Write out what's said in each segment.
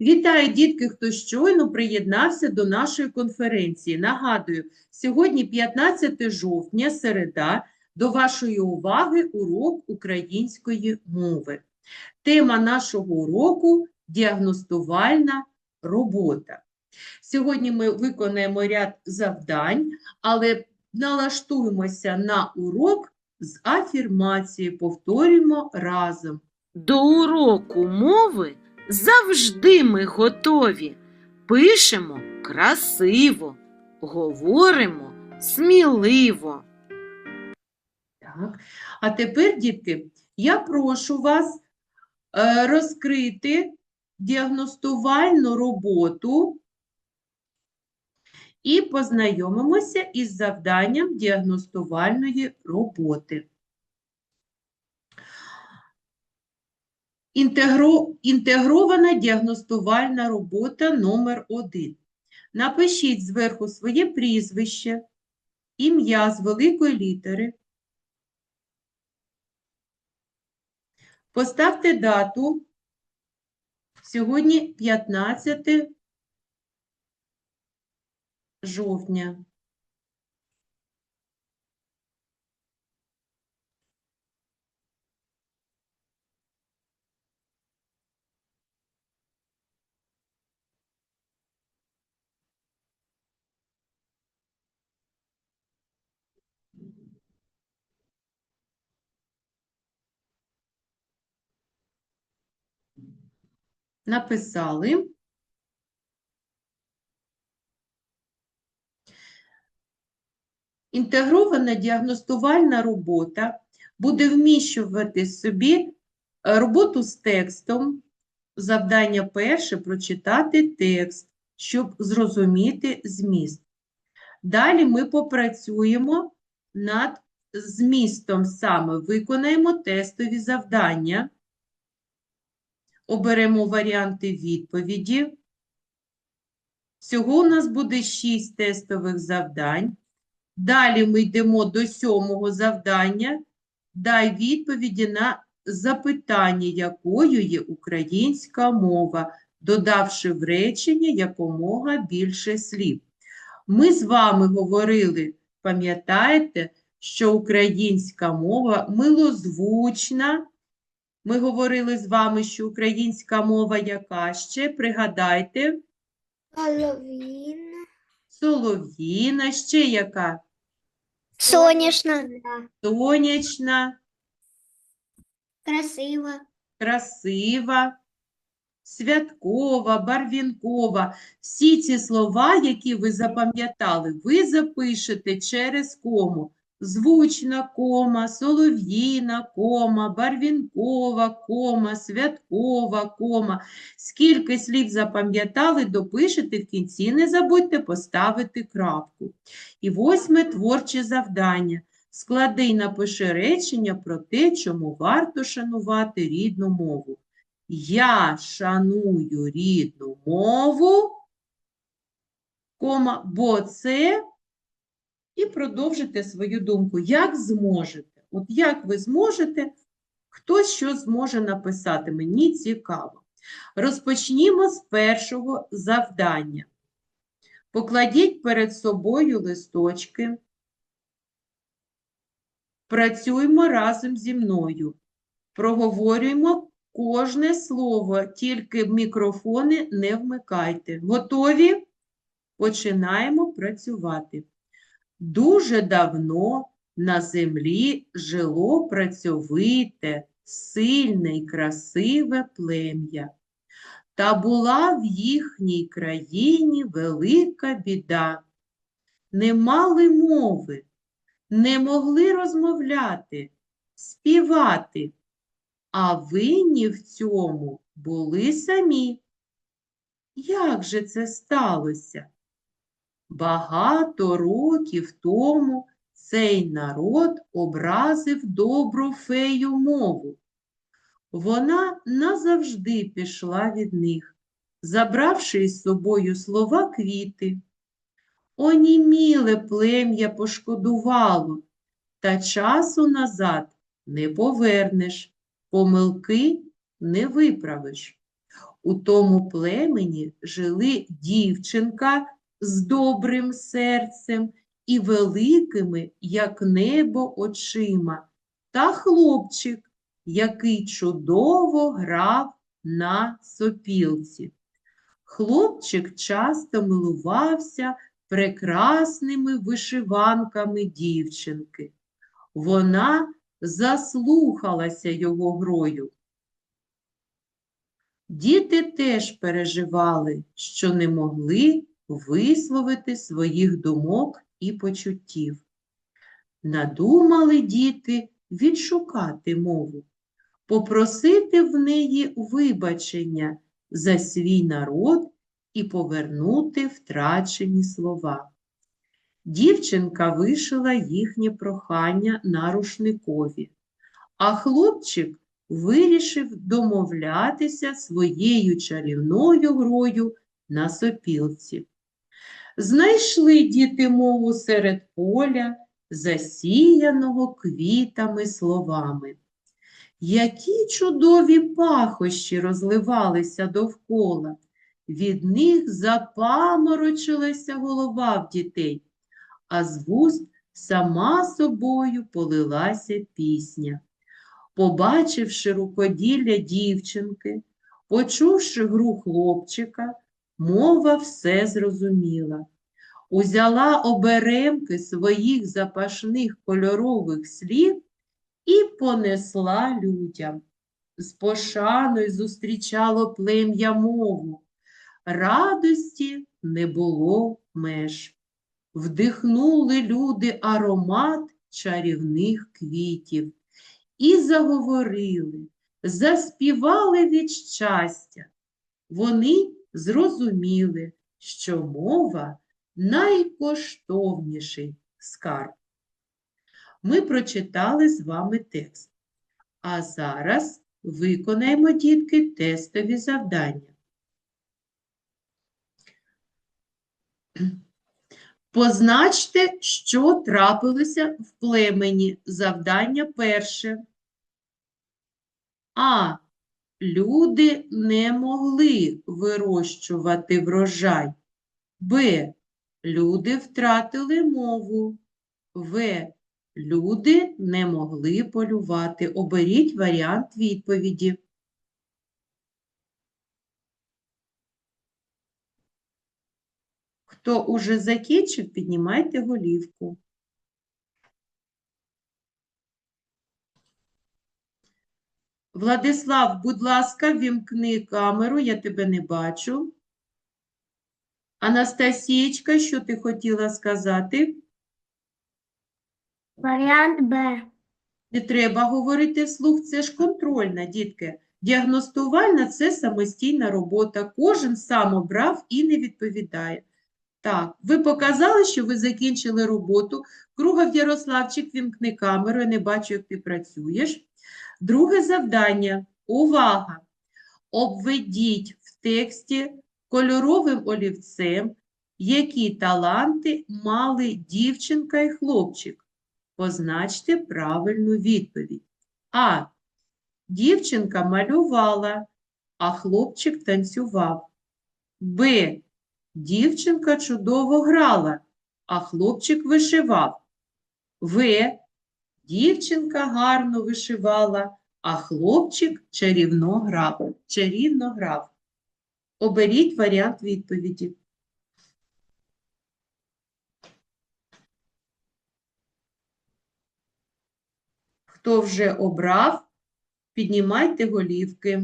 Вітаю, дітки, хто щойно приєднався до нашої конференції. Нагадую, сьогодні 15 жовтня, середа, до вашої уваги урок української мови. Тема нашого уроку – діагностувальна робота. Сьогодні ми виконаємо ряд завдань, але налаштуємося на урок з афірмації, повторюємо разом. До уроку мови завжди ми готові. Пишемо красиво, говоримо сміливо. Так. А тепер, дітки, я прошу вас е, розкрити діагностувальну роботу і познайомимося із завданням діагностувальної роботи. Інтегро... Інтегрована діагностувальна робота номер 1 Напишіть зверху своє прізвище, ім'я з великої літери. Поставте дату. Сьогодні 15 жовтня. Написали. Інтегрована діагностувальна робота буде вміщувати собі е, роботу з текстом. Завдання перше прочитати текст, щоб зрозуміти зміст. Далі ми попрацюємо над змістом саме, виконаємо тестові завдання, оберемо варіанти відповіді. Всього у нас буде 6 тестових завдань. Далі ми йдемо до сьомого завдання. Дай відповіді на запитання, якою є українська мова, додавши в речення якомога більше слів. Ми з вами говорили, пам'ятаєте, що українська мова милозвучна. Ми говорили з вами, що українська мова яка ще? Пригадайте, Половина. солов'їна, ще яка? Сонячна. Сонячна, Красиво. красива, святкова, барвінкова. Всі ці слова, які ви запам'ятали, ви запишете через кому. Звучна кома, солов'їна кома, барвінкова кома, святкова кома. Скільки слів запам'ятали, допишете в кінці, не забудьте поставити крапку. І восьме творче завдання. Склади й напиши речення про те, чому варто шанувати рідну мову. Я шаную рідну мову, кома, бо це, і продовжите свою думку, як зможете. От як ви зможете, хтось що зможе написати, мені цікаво. Розпочнімо з першого завдання. Покладіть перед собою листочки. Працюємо разом зі мною. Проговорюємо кожне слово, тільки мікрофони не вмикайте. Готові? Починаємо працювати. Дуже давно на землі жило працьовите, сильне й красиве плем'я. Та була в їхній країні велика біда. Не мали мови, не могли розмовляти, співати, а винні в цьому були самі. Як же це сталося? Багато років тому цей народ образив добру фею мову. Вона назавжди пішла від них, забравши із собою слова квіти. Оніміле плем'я пошкодувало, та часу назад не повернеш, помилки не виправиш. У тому племені жили дівчинка з добрим серцем і великими, як небо, очима, та хлопчик, який чудово грав на сопілці. Хлопчик часто милувався прекрасними вишиванками дівчинки. Вона заслухалася його грою. Діти теж переживали, що не могли висловити своїх думок і почуттів. Надумали діти відшукати мову, попросити в неї вибачення за свій народ і повернути втрачені слова. Дівчинка вишила їхнє прохання на рушникові, а хлопчик вирішив домовлятися своєю чарівною грою на сопілці. Знайшли діти мову серед поля, засіяного квітами словами. Які чудові пахощі розливалися довкола. Від них запаморочилася голова в дітей, а з вуст сама собою полилася пісня. Побачивши рукоділля дівчинки, почувши гру хлопчика, мова все зрозуміла. Узяла оберемки своїх запашних кольорових слів і понесла людям. З пошаною зустрічало плем'я мову. Радості не було меж. Вдихнули люди аромат чарівних квітів і заговорили, заспівали від щастя. Вони зрозуміли, що мова найкоштовніший скарб. Ми прочитали з вами текст. А зараз виконаємо, дітки, тестові завдання. Позначте, що трапилося в племені. Завдання перше. А. Люди не могли вирощувати врожай. Б. Люди втратили мову. В. Люди не могли полювати. Оберіть варіант відповіді. Хто уже закінчив, піднімайте голівку. Владислав, будь ласка, вімкни камеру, я тебе не бачу. Анастасієчка, що ти хотіла сказати? Варіант Б. Не треба говорити вслух, це ж контрольна, дітки. Діагностувальна – це самостійна робота. Кожен сам обрав і не відповідає. Так, ви показали, що ви закінчили роботу. Кругов Ярославчик, вімкни камеру, я не бачу, як ти працюєш. Друге завдання. Увага! Обведіть в тексті кольоровим олівцем, які таланти мали дівчинка і хлопчик. Позначте правильну відповідь. А. Дівчинка малювала, а хлопчик танцював. Б. Дівчинка чудово грала, а хлопчик вишивав. В. Дівчинка гарно вишивала, а хлопчик чарівно грав. Чарівно грав. Оберіть варіант відповіді. Хто вже обрав, піднімайте голівки.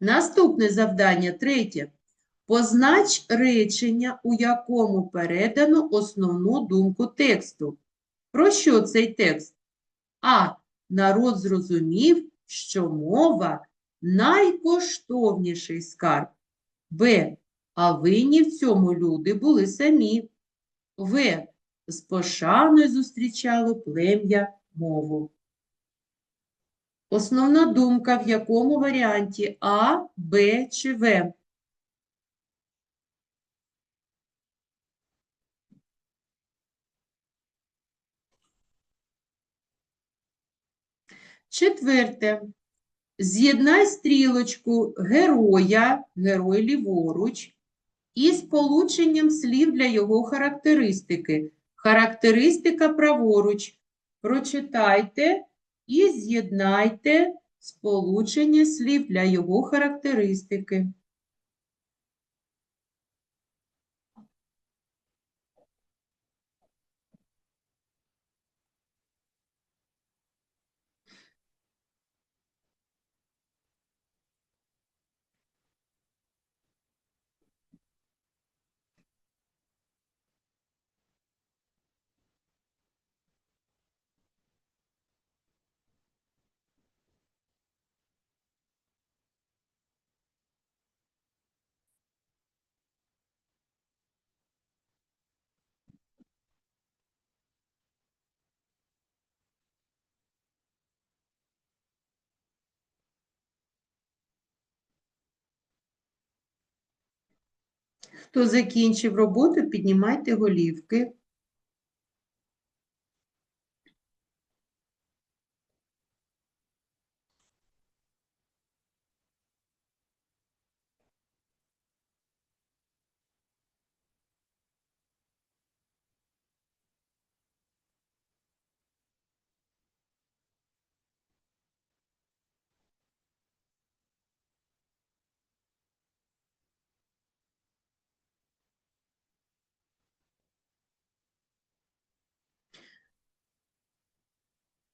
Наступне завдання, третє. Познач речення, у якому передано основну думку тексту. Про що цей текст? А. Народ зрозумів, що мова найкоштовніший скарб. Б. А винні в цьому люди були самі. В. З пошаною зустрічало плем'я мову. Основна думка в якому варіанті А, Б чи В. Четверте. З'єднай стрілочку героя, герой ліворуч, із полученням слів для його характеристики. Характеристика праворуч. Прочитайте і з'єднайте сполучення слів для його характеристики. Хто закінчив роботу, піднімайте голівки.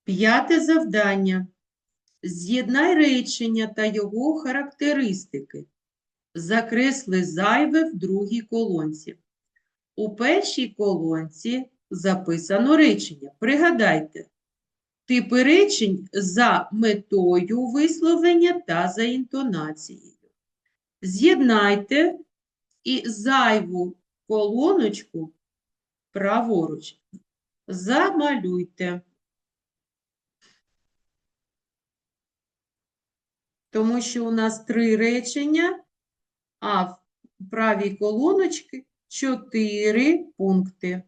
П'яте завдання. З'єднай речення та його характеристики. Закресли зайве в другій колонці. У першій колонці записано речення. Пригадайте, типи речень за метою висловлення та за інтонацією. З'єднайте і зайву колоночку праворуч замалюйте. Тому що у нас три речення, а в правій колоночці чотири пункти.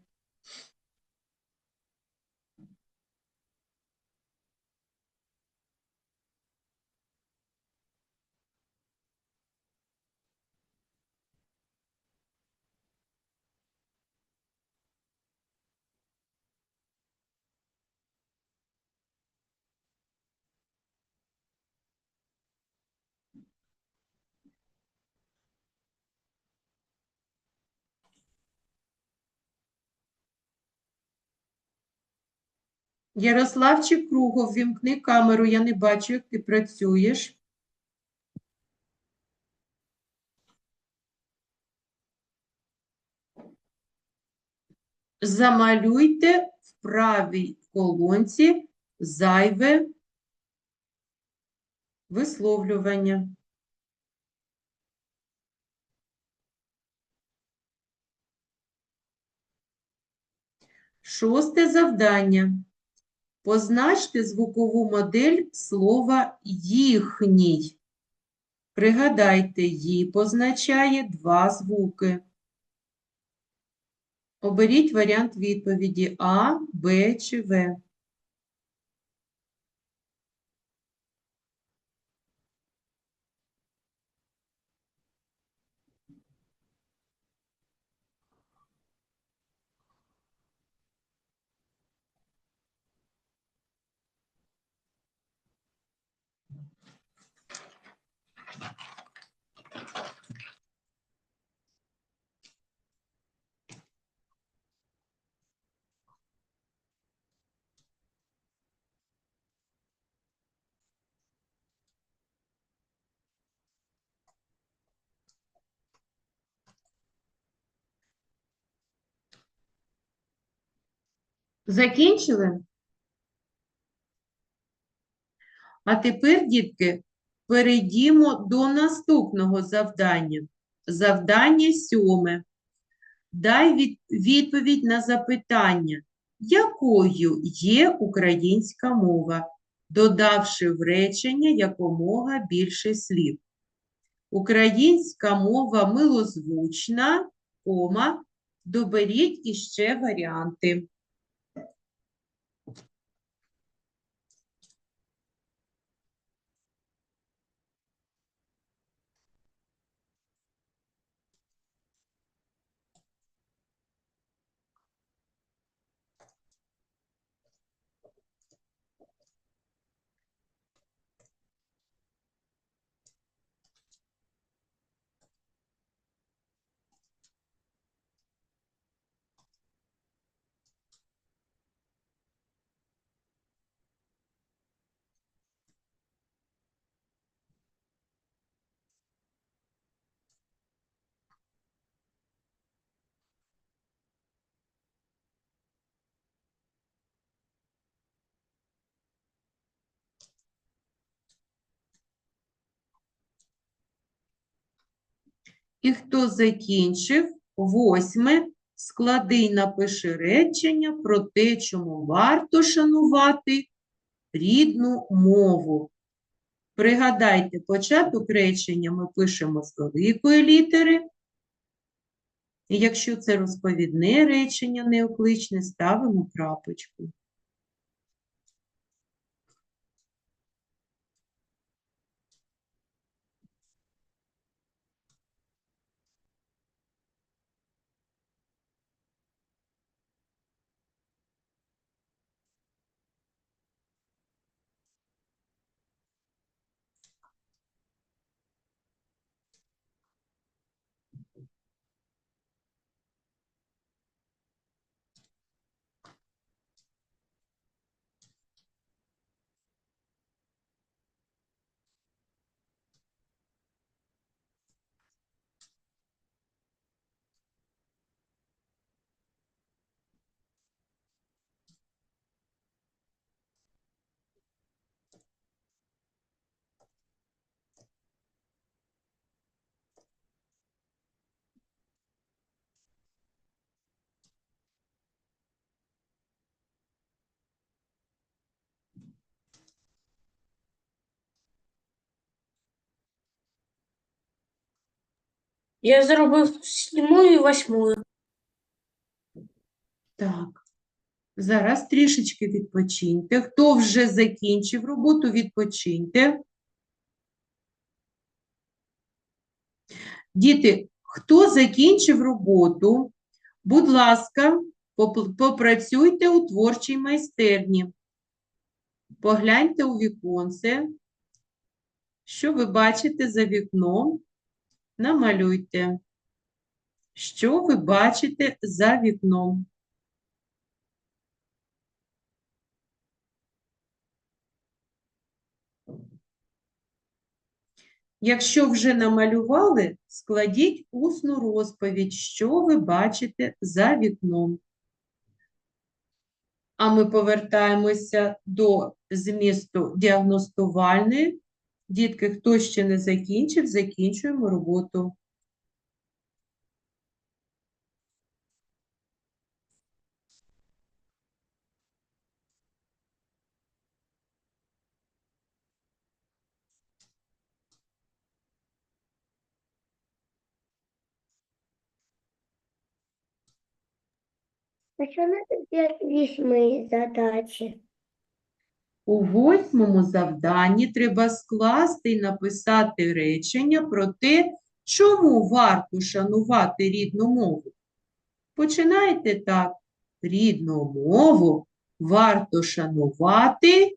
Ярославчик Кругов, вімкни камеру, я не бачу, як ти працюєш. Замалюйте в правій колонці зайве висловлювання. Шосте завдання. Позначте звукову модель слова їхній. Пригадайте, «ї» позначає два звуки. Оберіть варіант відповіді А, Б чи В. Закінчили? А тепер, дітки, перейдімо до наступного завдання. Завдання сьоме. Дай від- відповідь на запитання, якою є українська мова, додавши в речення якомога більше слів. Українська мова милозвучна, кома, доберіть іще варіанти. І хто закінчив, восьме, склади й напиши речення про те, чому варто шанувати рідну мову. Пригадайте, початок речення ми пишемо з великої літери. І якщо це розповідне речення неокличне, ставимо крапочку. Я зробив сьому і восьму. Так. Зараз трішечки відпочиньте. Хто вже закінчив роботу, відпочиньте. Діти, хто закінчив роботу, будь ласка, попрацюйте у творчій майстерні. Погляньте у віконце. Що ви бачите за вікном? Намалюйте. Що ви бачите за вікном? Якщо вже намалювали, складіть усну розповідь, що ви бачите за вікном. А ми повертаємося до змісту діагностувальної. Дітки, хто ще не закінчив, закінчуємо роботу. Надо делать весьмые задачи? У восьмому завданні треба скласти і написати речення про те, чому варто шанувати рідну мову. Починайте так. Рідну мову варто шанувати,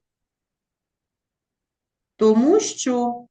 тому що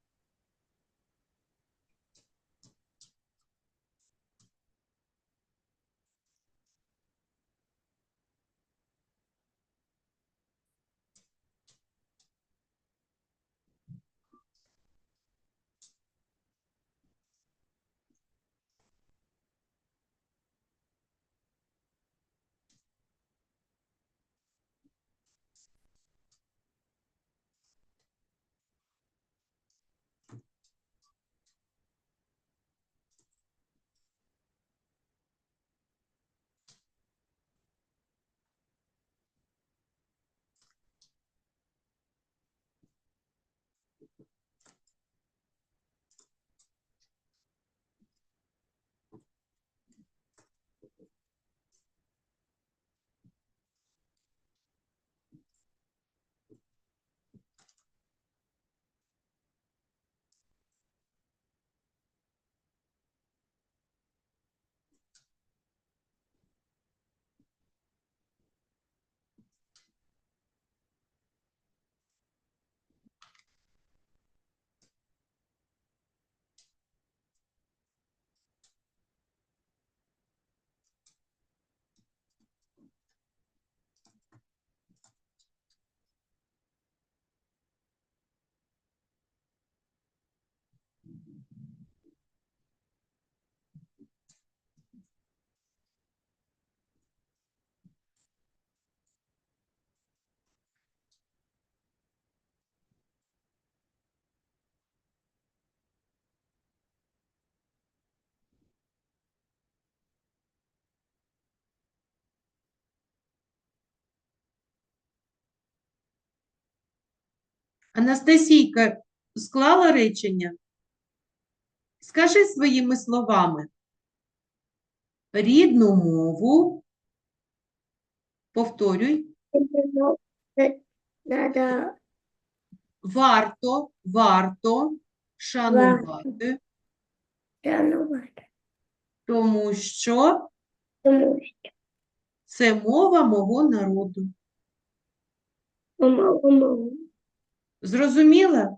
Анастасійка склала речення? Скажи своїми словами. Рідну мову. Повторюй. Варто, варто шанувати, шанувати, тому що тому що це мова мого народу. Зрозуміла?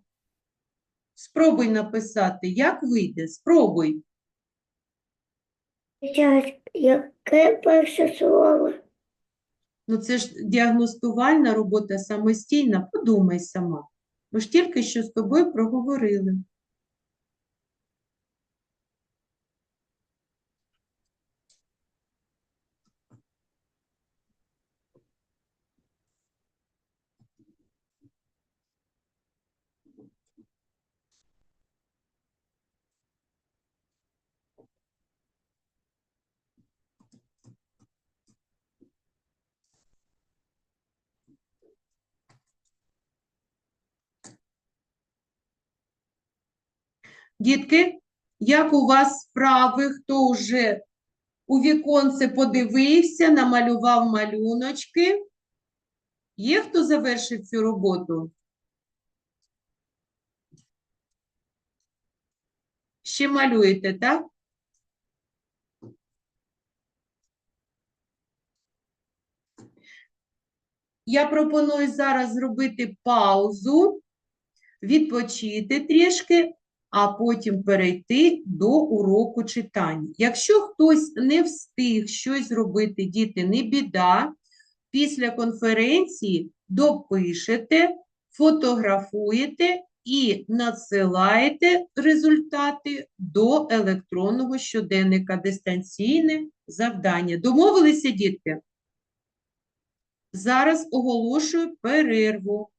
Спробуй написати, як вийде. Спробуй. Яке перше слово? Ну, це ж діагностувальна робота самостійна. Подумай сама. Ми ж тільки що з тобою проговорили. Дітки, як у вас справи? Хто вже у віконце подивився, намалював малюночки? Є хто завершив цю роботу? Ще малюєте, так? Я пропоную зараз зробити паузу, відпочити трішки, а потім перейти до уроку читання. Якщо хтось не встиг щось зробити, діти, не біда, після конференції допишете, фотографуєте і надсилаєте результати до електронного щоденника дистанційне завдання. Домовилися, дітки? Зараз оголошую перерву.